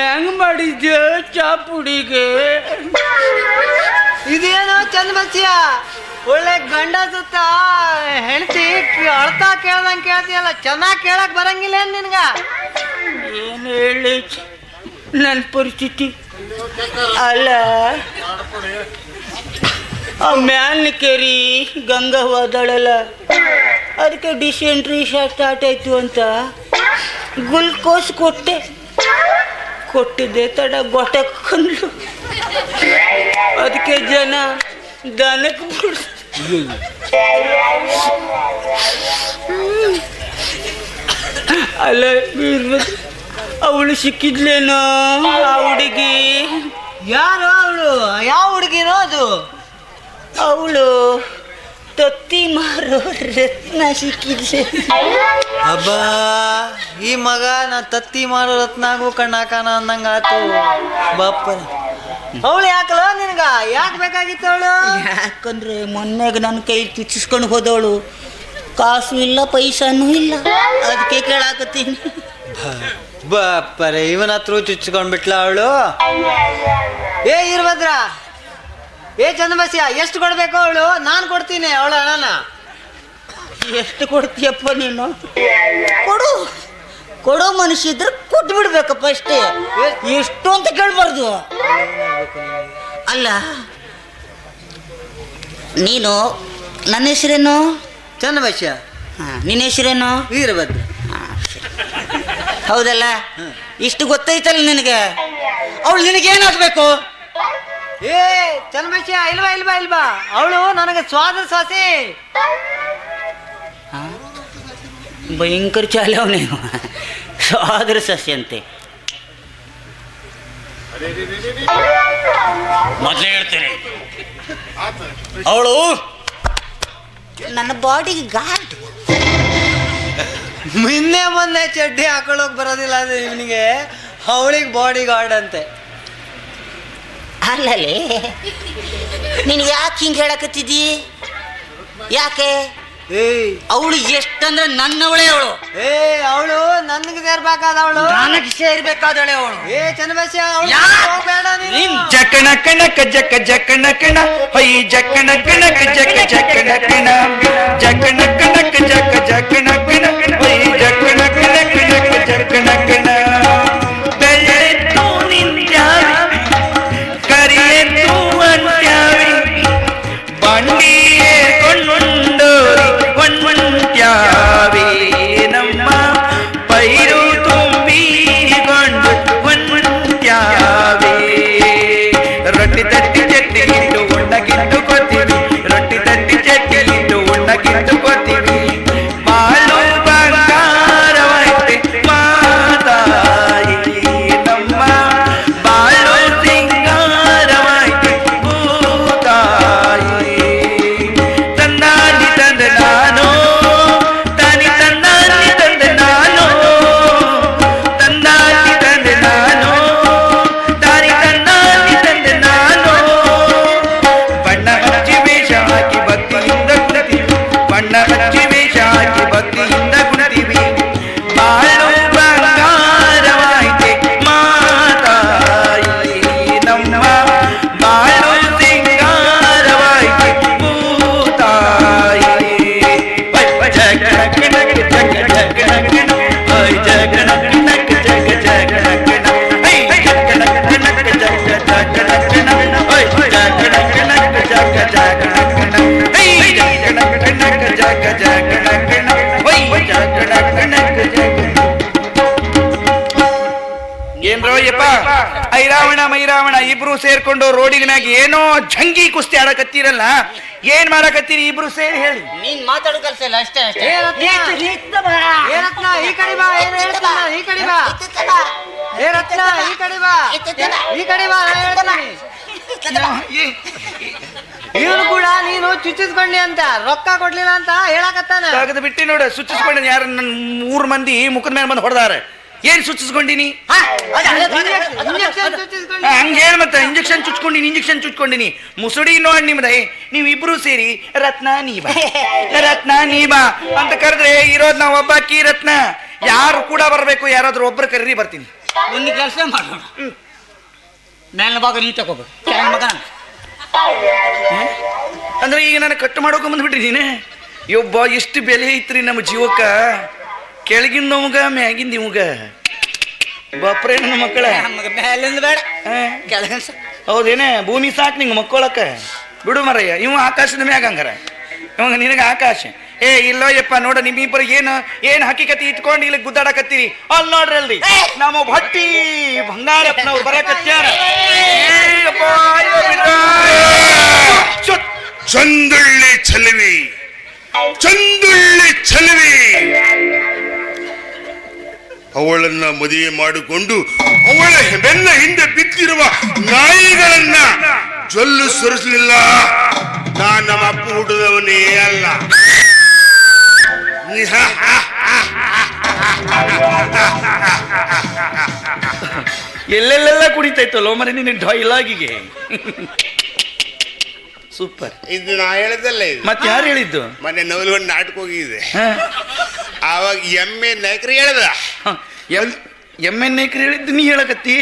ಹೆಂಗ್ ಮಾಡಿದ್ಯ ಚಾಪುಡಿಗೆ ಇದೇನು ಚಂದ ಒಳ್ಳೆ ಗಂಡ ಸುತ್ತ ಹೆಂಡತಿ ಅಳ್ತಾ ಕೇಳ್ದಂಗೆ ಕೇಳ್ತೀಯಲ್ಲ ಚೆನ್ನಾಗಿ ಕೇಳಕ್ ಬರಂಗಿಲ್ಲ ಏನ್ ನಿನ್ಗ? ಏನು ಹೇಳಿ? ನನ್ನ ಪರಿಸ್ಥಿತಿ. ಅಲ್ಲ. ಆ ಮ್ಯಾನ್ ಕೇರಿ ಗಂಗಾ ಹೋದಳಲ್ಲ. ಅದಕ್ಕೆ ಡಿಸೆಂಟ್ರಿ ಸ್ಟಾರ್ಟ್ ಆಯ್ತು ಅಂತ. ಗುಲ್ಕೋಸ್ ಕೊಟ್ಟೆ. ಕೊಟ್ಟಿದ್ದೆ ತಡ ಗೊಟ್ಟಕ್ಕಂದ್ಲು ಅದಕ್ಕೆ ಜನ ದನಕ್ಕೆ ಬಿಡ್ ಅಲ್ಲ ಅವಳು ಸಿಕ್ಕಿದ್ಲೇನೋ ಆ ಹುಡುಗಿ? ಯಾರು ಅವಳು? ಯಾವ ಹುಡುಗಿನೋ ಅದು? ಅವಳು ತತ್ತಿ ಮಾರೋ ರತ್ನ ಸಿಕ್ಕಿದ್ಲೆ ಅಬ್ಬಾ ಈ ಮಗ ನಾ ತತ್ತಿ ಮಾರೋ ರತ್ನಾಗು ಕಣ್ಣಾಕನ ಅಂದಂಗ ಆತು ಬಾಪ ಅವಳು ಯಾಕಲ್ಲ ನಿನ್ಗ? ಯಾಕೆ ಬೇಕಾಗಿತ್ತು ಅವಳು? ಯಾಕಂದ್ರೆ ಮೊನ್ನೆಗ ನನ್ನ ಕೈ ಚುಚ್ಚಿಸ್ಕೊಂಡು ಹೋದವಳು. ಕಾಸು ಇಲ್ಲ ಪೈಸಾನು ಇಲ್ಲ. ಅದಕ್ಕೆ ಕೇಳಾಕತ್ತೀನಿ. ಬಾಪರೆ ಇವನ ಹತ್ರ ಚುಚ್ಕೊಂಡ್ಬಿಟ್ಲ ಅವಳು? ಏ ಇರ್ಭದ್ರ. ಏ ಚಂದಬಸ್ಯ ಎಷ್ಟು ಕೊಡ್ಬೇಕು ಅವಳು? ನಾನು ಕೊಡ್ತೀನಿ ಅವಳ ಹಣನ. ಎಷ್ಟು ಕೊಡ್ತೀಯಪ್ಪ ನೀನು? ಕೊಡು. ಕೊಡೋ ಮನುಷ್ಯ ಇದ್ರೆ ಕೊಟ್ಟು ಬಿಡ್ಬೇಕಪ್ಪ ಅಷ್ಟೇ. ಎಷ್ಟು ಅಂತ ಕೇಳ್ಬಾರ್ದು. ಅಲ್ಲ ನೀನು ನನ್ನ ಹೆಸರೇನು? ಚಂದಬಸ್ಯ ಹಾಂ ನಿನ್ನ ಹೆಸರೇನು? ವೀರಭದ್ರ. ಹೌದಲ್ಲ? ಇಷ್ಟು ಗೊತ್ತೈತಲ್ಲ ನಿನಗೆ? ಅವಳು ನಿನಗೇನಾಗಬೇಕು ಏ ಚಂದಬಸ್ಯ ಇಲ್ವಾ ಇಲ್ವಾ ಇಲ್ವಾ? ಅವಳು ನನಗೆ ಸ್ವಾದ ಸಾಸಿ. ಭಯಂಕರ ಚಾಲೆ ಅವನೇ. ಸಾದ್ರ ಸಸ್ಯಂತೆ. ಮೊದಲೇ ಹೇಳ್ತೇನೆ. ಅವಳು ನನ್ನ ಬಾಡಿಗೆ ಗಾಡ್ ನಿನ್ನೆ ಮೊನ್ನೆ ಚಡ್ಡಿ ಹಾಕೊಳ್ಳೋಕೆ ಬರೋದಿಲ್ಲ ಅದು ಇವನಿಗೆ ಅವಳಿಗೆ ಬಾಡಿ ಗಾರ್ಡ್ ಅಂತೆ. ಅಲ್ಲಲೇ ನೀನು ಯಾಕೆ ಹಿಂಗೆ ಹೇಳಕತ್ತಿದ್ದಿ? ಯಾಕೆ? ಅವಳು ಎಷ್ಟಂದ್ರೆ ನನ್ನವಳೇ ಅವಳು. ಏ ಅವಳು ನನ್ಗೆ ಸೇರ್ಬೇಕಾದ ಅವಳು ನನಗೆ ಸೇರ್ಬೇಕಾದಳೆ ಅವಳು. ಏ ಚಂದಬಸ್ಯ ಅವಳು ಯಾಕ್? ಹೋಗ್ಬೇಡ ನೀನು. ಜಕಣ ಕಣಕ ಜಕ ಜಕಣ ಕಣ ಹೊಯ್ ಜಕಣ ಕಣಕ ಜಕ ಜಕಣ ಕಣ ಜಕಣ ಕಣಕ ಜಕ ಜಕಣ ಕಣ. ಏನ್ರೋ ಯಪ್ಪ ಐರಾವಣ ಮೈರಾವಣ ಇಬ್ರು ಸೇರ್ಕೊಂಡು ರೋಡಿನ ಮ್ಯಾಗ ಏನೋ ಜಂಗಿ ಕುಸ್ತಿ ಆಡಕತ್ತೀರಲ್ಲ ಏನ್ ಮಾಡಕತ್ತೀರಿ ಇಬ್ರು ಸೇರಿ ಹೇಳಿ. ನೀನ್ ಮಾತಾಡೋ ಕೆಲಸ ಇಲ್ಲ ಅಷ್ಟೇ ಅಷ್ಟೇ. ಈ ಕಡೆ ಬಾ ಏನ್ ಈ ಕಡೆ ಬಾ. ಏ ರತ್ನ ಈ ಕಡೆ ಬಾ. ಈ ಕಡೆ ಬಾ ನಾನ್ ಹೇಳ್ತೀನಿ ಇವನು ಕೂಡ ನೀನು ಚುಚ್ಚಿಸ್ಕೊಂಡಿ ಅಂತ ರೊಕ್ಕ ಕೊಡ್ಲಿಲ್ಲ ಅಂತ ಹೇಳಕತ್ತಾನ. ತೆಗೆದು ಬಿಟ್ಟಿ ನೋಡು ಸುಚ್ಚಿಸ್ಕೊಂಡಿ ಯಾರು? ನನ್ನ ಮೂರ್ ಮಂದಿ ಮುಖದ ಮೇಲೆ ಬಂದು ಹೊಡೆದಾರ. ಏನ್ ಸುಚ್ಚಿಸ್ಕೊಂಡಿನಿ? ಹಂಗೆ ಮತ್ತೆ ಇಂಜೆಕ್ಷನ್ ಚುಚ್ಕೊಂಡಿನಿ ಇಂಜೆಕ್ಷನ್ ಚುಚ್ಕೊಂಡಿನಿ. ಮುಸುಡಿ ನೋಡಿ ನಿಮ್ದೆ ನೀವ್ ಇಬ್ರು ಸೇರಿ ರತ್ನ ನೀವ. ರತ್ನ ನೀವ. ಅಂತ ಕರೆದ್ರೆ ಇರೋದ್ ನಾವ್ ಒಬ್ಬಾಕಿ ರತ್ನ. ಯಾರು ಕೂಡ ಬರ್ಬೇಕು ಯಾರಾದ್ರೂ ಒಬ್ರು ಕರೀರಿ ಬರ್ತೀನಿ. ಒಂದು ಕೆಲಸ ಮಾಡೋಣ. ನನ್ನ ಭಾಗ ನೀ ತಗೋಬೇಕು ಮಗ ಅಂದ್ರೆ ಈಗ ನಾನು ಕಟ್ ಮಾಡೋಕೆ ಬಂದ್ಬಿಟ್ರಿ ನೀನೆ ಯೊಬ್ಬ ಎಷ್ಟು ಬೆಲೆ ಐತ್ರಿ ನಮ್ಮ ಜೀವಕ್ಕ. ಕೆಳಗಿಂದ ನಮಗ ಮ್ಯಾಗಿಂದ ಇವಂಗ ಬಾಪ್ರೆ ನನ್ನ ಮಕ್ಕಳ. ನಮಗೆ ಮೇಲಿಂದ ಬೇಡ. ಕೆಳಗಿನ ಹೌದೇನೆ ಭೂಮಿ ಸಾಕು ನಿಂಗೆ ಮಕ್ಕೊಳಕ. ಬಿಡು ಮರಯ್ಯ ಇವ ಆಕಾಶದ ಮ್ಯಾಗ ಹಂಗಾರ. ಇವಾಗ ನಿನಗೆ ಆಕಾಶ. ಏ ಇಲ್ಲೋ ಯಪ್ಪ ನೋಡ ನಿಮ್ಮಿಬ್ಬರು ಏನು ಏನು ಹಕ್ಕಿಕತಿ ಇಟ್ಕೊಂಡು ಇಲ್ಲಿ ಗುದ್ದಾಡಕತ್ತೀರಿ? ಅಲ್ಲಿ ನೋಡ್ರಿ ಅಲ್ರಿ. ನಮ್ಮ ಭಟ್ಟಿ ಬಂಗಾರಪ್ಪನವ್ರು ಬರಕತ್ಯಾರ. ಚಂದುಳ್ಳಿ ಚಲವಿ ಚಂದುಳ್ಳಿ ಚಲವಿ ಅವಳನ್ನ ಮದುವೆ ಮಾಡಿಕೊಂಡು ಅವಳ ಬೆನ್ನ ಹಿಂದೆ ಬಿದ್ದಿರುವ ನಾಯಿಗಳನ್ನ ಜೊಲ್ಲು ಸುರಿಸಲಿಲ್ಲ. ನಾ ನಮ್ಮ ಅಪ್ಪ ಹುಟ್ಟಿದವನೇ ಅಲ್ಲ. ಎಲ್ಲೆಲ್ಲೆಲ್ಲ ಕುಣಿತೈತಲ್ಲೋ ಮರೆ ನಿನ್ನ ಡೈಲಾಗಿಗೆ? ಸೂಪರ್. ಇದು ನಾ ಹೇಳದಲ್ಲ ಇದು. ಮತ್ತೆ ಯಾರು ಹೇಳಿದ್ದು? ಮನೆ ನವಲಗೊಂಡು ನಾಟಕ ಹೋಗಿದೆ ಆವಾಗ ಎಮ್ಮೆ ನಾಯಕರು ಹೇಳ್ದ ಹ, ಎಂ ಎಂ ಎನ್ ಏಕ್ರಿ ಹೇಳಿದ್ದು ನೀ ಹೇಳಕತ್ತಿ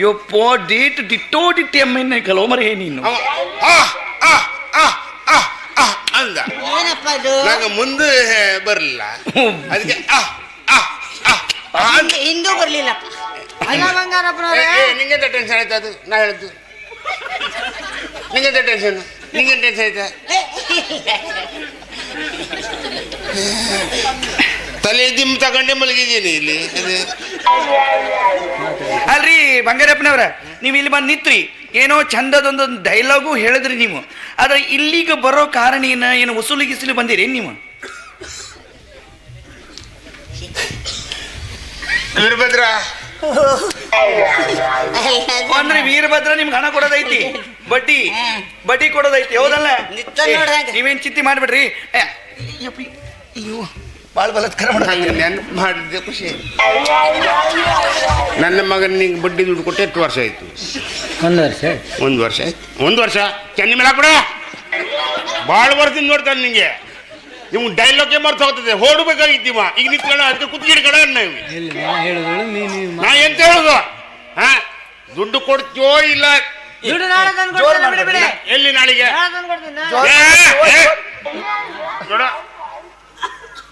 ಯಪ್ಪೋ ಡೇಟ್ ಡಿಟ್ಟೋ ಡಿಟ್ಟಿ ಎಂ ಎನ್ ಏಕಲ್ಲೋ ಮರೆ ನೀನು ಅವ ಆ ಆ ಆ ಆ ಆ ಅಂದ ಏನಪ್ಪ ಇದು ನಂಗೆ ಮುಂದೆ ಬರಲಿಲ್ಲ ಅದಕ್ಕೆ ಆ ಆ ಆ ಆ ಅಂದ. ಹಿಂದೆ- ಹಿಂದೂ ಬರ್ಲಿಲ್ಲಪ್ಪ ಅಲ್ಲ ಬಂಗಾರಪ್ಪನವ್ರೆ ಏ, ಏ, ನಿಂಗೆಂತ ಟೆನ್ಷನ್ ಆಯ್ತು ಅದು ನಾ ಹೇಳಿದ್ದು ನಿಂಗೆಂತ ಟೆನ್ಷನ್ ನಿಂಗೆ ಟೆನ್ಷನ್ ಆಯ್ತಾ ತಲೆ ದಿಮ್ ತಗೊಂಡೆ ಮಲಗಿದ್ದೀನಿ ಇಲ್ಲಿ ಅಲ್ರಿ ಬಂಗಾರಪ್ಪನವ್ರ ನೀವು ಇಲ್ಲಿ ಬಂದು ನಿಂತ್ರಿ. ಏನೋ ಚಂದದೊಂದು ಡೈಲಾಗು ಹೇಳಿದ್ರಿ ನೀವು. ಆದ್ರೆ ಇಲ್ಲಿಗೆ ಬರೋ ಕಾರಣ ಏನ ಏನು ವಸೂಲಿ ಗಿಸೂಲಿ ಬಂದಿರಿ ನೀವು? ವೀರಭದ್ರ. ಅಂದ್ರೆ ವೀರಭದ್ರ ನಿಮ್ಗೆ ಹಣ ಕೊಡೋದೈತಿ. ಬಡ್ಡಿ ಬಡ್ಡಿ ಕೊಡೋದೈತಿ ಹೌದಲ್ಲ? ನೀವೇನ್ ಚಿಂತೆ ಮಾಡ್ಬಿಡ್ರಿ. ಅಯ್ಯೋ. ಬಾಳ್ ಬಲತ್ಕಾರ ನೆನಪು ಮಾಡಿದ್ದೆ ಖುಷಿ. ನನ್ನ ಮಗನಿಗೆ ಬಡ್ಡಿ ದುಡ್ಡು ಕೊಟ್ಟು ಎಷ್ಟು ವರ್ಷ ಆಯ್ತು? ಒಂದು ವರ್ಷ ಒಂದು ವರ್ಷ ಆಯ್ತು. ಒಂದು ವರ್ಷ? ಚೆನ್ನಿ ಮೇಲೆ ಹಾಕ್ಬಿಡ. ಭಾಳ ವರ್ಷದಿಂದ ನೋಡ್ತಾನೆ ನಿಂಗೆ. ನಿಮ್ಗೆ ಡೈಲಾಗೆ ಮರ್ತು ಹೋಗ್ತದೆ ಹೊಡ್ಬೇಕಾಗಿದ್ದೀವ ಈಗ ನಿಂತ್ಕೊಳ್ಳೋ ಅದಕ್ಕೆ ಕುತ್ತಿಗೆ ಕಡ ನೀವು ನೀನು ನಾ ಎಂತ ಹೇಳುದು? ಹಾ? ದುಡ್ಡು ಕೊಡ್ತೀಯೋ ಇಲ್ಲ? ಎಲ್ಲಿ ನಾಳೆಗೆ ನಾಳೆ ತಂದು ಕೊಡ್ತೀನಿ ನಾ. ಏ, ಏ,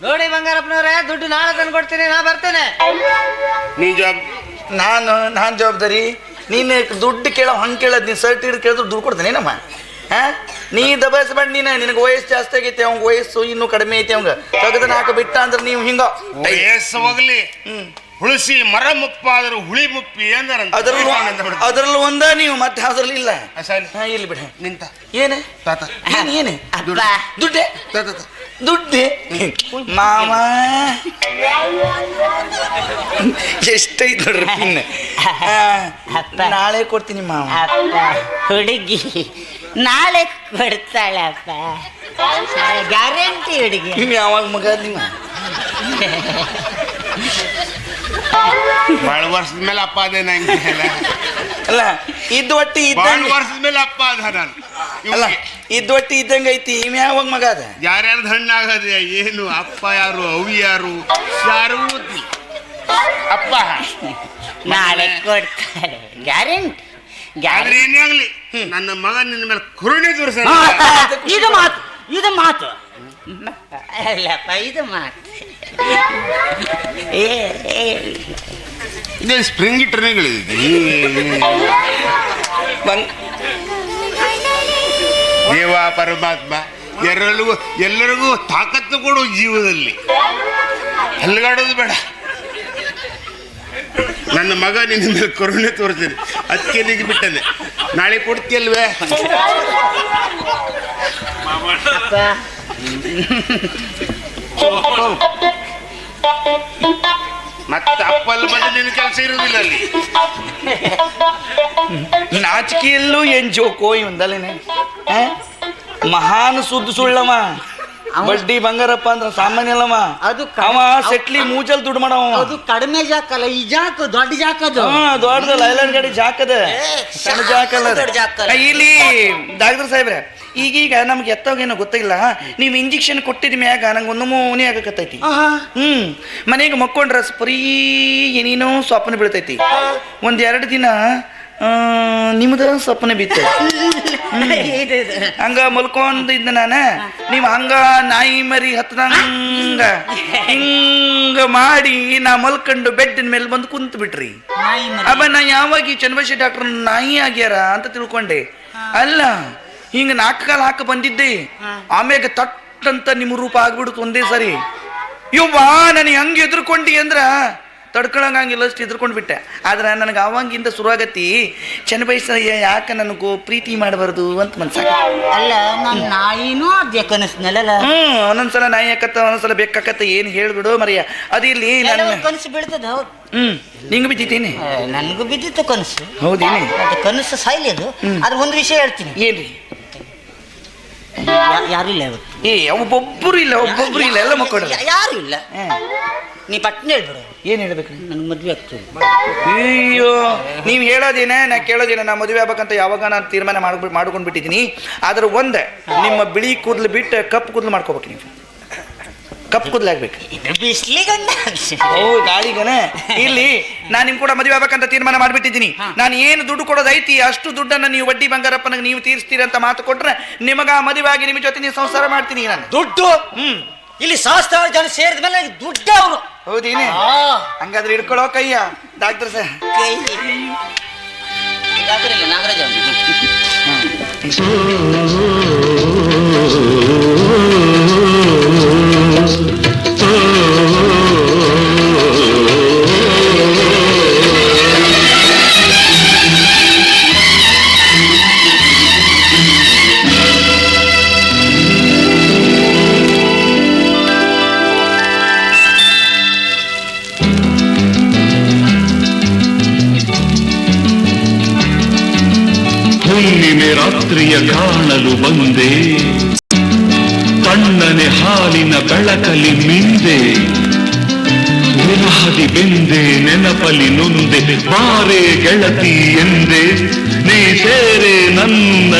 ನೋಡ ಬಂಗಾರಪ್ಪನವ್ರೆ ದುಡ್ಡು ನಾಳೆ ತಂದು ಕೊಡ್ತೀನಿ ನಾ ಬರ್ತೇನೆ. ನೀ ಜಾಬ್ ನಾನು ನಾನು ಜವಾಬ್ದಾರಿ ನೀನು ದುಡ್ಡು ಕೇಳೋ ಹಂಗೆ ಕೇಳೋದು ನೀನು ಸರ್ಟ್ ಹಿಡಿದು ಕೇಳಿದ್ರು ದುಡ್ಡು ಕೊಡ್ತೀನಿ ನಮ್ಮ ಹಾ? ನೀ ದಬಾಯಿಸ್ಬೇಡ ನೀನು ನಿನಗೆ ವಯಸ್ಸು ಜಾಸ್ತಿ ಆಗೈತೆ ಅವ್ನ ವಯಸ್ಸು ಇನ್ನೂ ಕಡಿಮೆ ಐತೆ ಅವಂಗ ತಗದ ನಾಲ್ಕು ಬಿಟ್ಟ ಅಂದ್ರೆ ನೀವು ಹಿಂಗ. ವಯಸ್ಸು ಹೋಗ್ಲಿ. ಹುಳಿಸಿ ಮರ ಮುಪ್ಪಾದರೂ ಹುಳಿ ಮುಪ್ಪಿ ಅಂದ್ರೆ ಅದ್ರಲ್ಲೂ ಅದ್ರಲ್ಲೂ ಒಂದ ನೀವು ಮತ್ತೆ ಅದ್ರಲ್ಲಿ ಇಲ್ಲ. ಇಲ್ಲಿ ಬಿಡ. ನಿಂತ. ಏನೇ? ತಾತ. ಏನ್ ಏನೇ? ಅಪ್ಪ. ದುಡ್ಡೆ? ತಾತ ತಾತ. ದುಡ್ಡೆ? ಮಾಮ ಎಷ್ಟೈತ್ ನೋಡ್ರಿ ಪಿನ್. ಅಪ್ಪ. ನಾಳೆ ಕೊಡ್ತೀನಿ ಮಾಮ ಅಪ್ಪ ಹುಡುಗಿ. ನಾಳೆ ಕೊಡ್ತಾಳಪ್ಪ. ಗ್ಯಾರಂಟಿ ಹುಡುಗಿ. ನೀವು ಯಾವಾಗ ಮಗ ನಿಮ್ಮ ಬಾಳ ವರ್ಷದ ಮೇಲೆ ಅಪ್ಪ ಅದೇ ನಂಗೆ. ಅಲ್ಲ ಇದ್ ಒಟ್ಟಿ ಬಾಳ ಇದ್ದಂಗ ವರ್ಷದ ಮೇಲೆ ಅಪ್ಪ ಅದ ನಾನು. ಅಲ್ಲ ಇವ್ನಿಗೆ ಇದ್ ಒಟ್ಟಿ ಇದ್ದಂಗ ಐತಿ ಇವ್ ಯಾವಾಗ ಮಗ ಅದ. ಯಾರ್ಯಾರ್ದು ಹಣ್ಣಾಗದ ಏನು ಅಪ್ಪ ಯಾರು ಅವಿ ಯಾರು ಯಾರು. ಅಪ್ಪ. ನಾಳೆ ಕೊಡ್ತಾರೆ. ಗ್ಯಾರಂಟಿ ಆದ್ರೆ ಗ್ಯಾರಂಟಿ. ಏನೇ ಆಗ್ಲಿ ನನ್ನ ಮಗ ನಿನ್ನ ಮೇಲೆ ಕುರುಣಿ ತೋರಿಸ ಇದು ಮಾತು ಇದು ಮಾತು. ಅಲ್ಲಪ್ಪ ಇದು ಮಾತು. ಇದೇ ಸ್ಪ್ರಿಂಗ್ ಟ್ರೈನ್ಗಳಿದೆ ಬಂಗ್. ದೇವ ಪರಮಾತ್ಮ ಎಲ್ಲರಿಗೂ ಎಲ್ಲರಿಗೂ ತಾಕತ್ತು ಕೊಡು ಜೀವದಲ್ಲಿ. ಅಲ್ಗಾಡೋದು ಬೇಡ. ನನ್ನ ಮಗ ನಿನ್ನ ಮೇಲೆ ಕರುಣೆ ತೋರ್ತೀನಿ ಅದಕ್ಕೆ ನಿಗೆ ಬಿಟ್ಟನೆ. ನಾಳೆ ಕೊಡ್ತೀಯಲ್ವೇ? ಅಪ್ಪ. ಮತ್ತೆ ಅಪ್ಪಲ್ ಬಂದು ನಿನ್ನ ಕೆಲಸ ಇರುವುದಿಲ್ಲ ಅಲ್ಲಿ. ನಾಚಿಕೆಯಲ್ಲೂ ಏನ್ ಜೋಕೋ ಇವಂದಲ್ಲೇನೆ ಮಹಾನ್ ಸುದ್ದು ಸುಳ್ಳವ. ಬಡ್ಡಿ ಬಂಗಾರಪ್ಪ ಅಂದ್ರ ಸಾಮಾನ್ಯ ಅಲ್ಲವ ಅದು ಅವ ಸೆಟ್ಲಿ ಮೂಜಲ್ ದುಡ್ಡು ಮಾಡವ ಅದು ಕಡಿಮೆ ಜಾಕಲ್ಲ ಈ ಜಾಕ ದೊಡ್ಡ ಜಾಕ ಅದು. ಹಾ ದೊಡ್ಡದ ಗಾಡಿ ಜಾಕದ ಸಣ್ಣ ಜಾಕ ಅಲ್ಲ ಅದು. ದೊಡ್ಡ ಜಾಕ ಅಲ್ಲ. ಇಲ್ಲಿ ಡಾಕ್ಟರ್ ಸಾಹೇಬ್ರೆ ಈಗೀಗ ನಮ್ಗೆ ಎತ್ತೋಗೇನೋ ಗೊತ್ತಿಲ್ಲ. ನೀವು ಇಂಜೆಕ್ಷನ್ ಕೊಟ್ಟಿದ ಮ್ಯಾಗ ನಂಗೆ ಒಂದು ಮೂನಿ ಆಗಕತ್ತೈತಿ. ಹ್ಮ್ ಮನೆಗೆ ಮಕ್ಕೊಂಡ್ರ ಬರೀ ಏನೇನೋ ಸ್ವಪ್ನ ಬೀಳ್ತೈತಿ. ಒಂದ್ ಎರಡು ದಿನ ನಿಮ್ದ ಸ್ವಪ್ನ ಬಿತ್ತು. ಹಂಗ ಮಲ್ಕೊಂಡ್ ಇದ್ದ ಮಲ್ಕೊಂಡಿದ್ದ ನಾನ. ನೀವ್ ಹಂಗ ನಾಯಿ ಮರಿ ಹತ್ತದಂಗ ಹಿಂಗ ಮಾಡಿ ನಾ ಮಲ್ಕೊಂಡು ಬೆಡ್ಡಿನ ಮೇಲೆ ಬಂದು ಕುಂತ ಬಿಟ್ರಿ. ಅಬ್ಬ ನಾ ಯಾವಾಗ ಈ ಚನ್ನಬಸಿ ಡಾಕ್ಟರ್ ನಾಯಿ ಆಗ್ಯಾರ ಅಂತ ತಿಳ್ಕೊಂಡೆ. ಅಲ್ಲ ಹಿಂಗ ನಾಲ್ಕು ಕಾಲ ಹಾಕ ಬಂದಿದ್ದೆ. ಆಮ್ಯಾಗ ತಟ್ಟಂತ ನಿಮ್ಮ ರೂಪ ಆಗ್ಬಿಡುತ್ತೆ ಒಂದೇ ಸರಿ. ಇವ್ವಾ ನನಗೆ ಹಂಗೆ ಎದುರ್ಕೊಂಡಿ ಅಂದ್ರ ತಡ್ಕೊಳಂಗಿಲ್ಲ ಅಷ್ಟು ಹೆದರ್ಕೊಂಡು ಬಿಟ್ಟೆ. ಆದ್ರೆ ನನಗೆ ಅವಾಗಿಂದ ಶುರುವಾಗತ್ತಿ ಚೆನ್ನಬೈಸಯ್ಯ ಯಾಕೆ ನನಗೂ ಪ್ರೀತಿ ಮಾಡಬಾರ್ದು? ಅಂತ ಮನ್ಸಾಗ ಅಲ್ಲ ನನ್ನ ನಾಯಿನೂ ಅದೇ ಹ್ಞೂ ಒಂದೊಂದ್ಸಲ ನಾಯಿ ಹಾಕತ್ತ ಒಂದೊಂದ್ಸಲ ಬೇಕಾಕತ್ತ ಏನು ಹೇಳ್ಬಿಡು ಮರಿಯ. ಅದಿರ್ಲಿ ನನ್ನ ಕನಸು ಬೀಳ್ತದ ಹೌದು. ಹ್ಮ್ ನಿಂಗೆ ಬಿದ್ದಿದ್ದೀನಿ ನನಗೂ ಬಿದ್ದಿತ್ತು ಕನಸು. ಹೌದೇನೆ? ಅದು ಕನಸು ಸಾಯ್ಲಿ ಅದು. ಅದು ಒಂದು ವಿಷಯ ಹೇಳ್ತೀನಿ. ಏನ್ರಿ? ಯಾ- ಯಾರು ಇಲ್ಲ ಏ ಒಬ್ಬೊಬ್ಬರು ಇಲ್ಲ ಒಬ್ಬೊಬ್ರು ಇಲ್ಲ ಎಲ್ಲ ಮಕ್ಕಳು ಯಾರು ಇಲ್ಲ? ನೀ ಪಟ್ನೆ ಹೇಳ್ಬಿಡು. ಏನು ಹೇಳ್ಬೇಕು? ನನ್ಗೆ ಮದುವೆ ಆಗ್ತದೆ. ಅಯ್ಯೋ ನೀವು ಹೇಳೋದೇನೆ ನಾ ಕೇಳೋದೇನೆ ನಾ ಮದುವೆ ಆಗ್ಬೇಕಂತ ಯಾವಾಗ ನಾನು ತೀರ್ಮಾನ ಮಾಡ್ಬಿಟ್ಟು ಮಾಡ್ಕೊಂಡ್ಬಿಟ್ಟಿದ್ದೀನಿ. ಆದ್ರೆ ಒಂದೇ ನಿಮ್ಮ ಬಿಳಿ ಕೂದಲು ಬಿಟ್ಟು ಕಪ್ಪು ಕೂದಲು ಮಾಡ್ಕೋಬೇಕು ನೀವು. ಕಪ್ಪು ಕೂದಲು ಆಗ್ಬೇಕು. ಬಿಸ್ಲಿಗಂಡ ಓ ಗಾಳಿಗನ? ಇಲ್ಲಿ ನಾನು ನಿಮ್ ಕೂಡ ಮದುವೆ ಆಗ್ಬೇಕಂತ ತೀರ್ಮಾನ ಮಾಡ್ಬಿಟ್ಟಿದ್ದೀನಿ. ನಾನು ಏನು ದುಡ್ಡು ಕೊಡೋದೈತಿ ಅಷ್ಟು ದುಡ್ಡನ್ನ ನೀವು ಬಡ್ಡಿ ಬಂಗಾರಪ್ಪನಿಗೆ ನೀವು ತೀರಿಸ್ತೀರಿ ಅಂತ ಮಾತು ಕೊಟ್ರೆ ನಿಮಗ ಮದುವೆ ಆಗಿ ನಿಮ್ಮ ಜೊತೆ ನೀವು ಸಂಸಾರ ಮಾಡ್ತೀನಿ ನಾನು. ದುಡ್ಡು? ಹ್ಮ್. ಇಲ್ಲಿ ಸಹಸ್ರಾರು ಜನ ಸೇರಿದ ಮೇಲೆ ದುಡ್ಡು ಅವರು ಹೌದೇನೆ ಹಂಗಾದ್ರೆ ಹಿಡ್ಕೊಳ್ಳೋ ಕಯ್ಯ ಡಾಕ್ಟರ್. ಸರ್ ಕೈ. ಡಾಕ್ಟರ್ ಇಲ್ಲ ನಾಗರಾಜ ರಾತ್ರಿಯ ಕಾಣಲು ಬಂದೆ. ತಣ್ಣನೆ ಹಾಲಿನ ಬೆಳಕಲಿ ಮಿಂದೆ ವಿರಹದಿ ಬೆಂದೆ ನೆನಪಲಿ ನೊಂದೆ. ಬಾರೆ ಗೆಳತಿ ಎಂದೆ. ನೀ ಸೇರೆ ನನ್ನ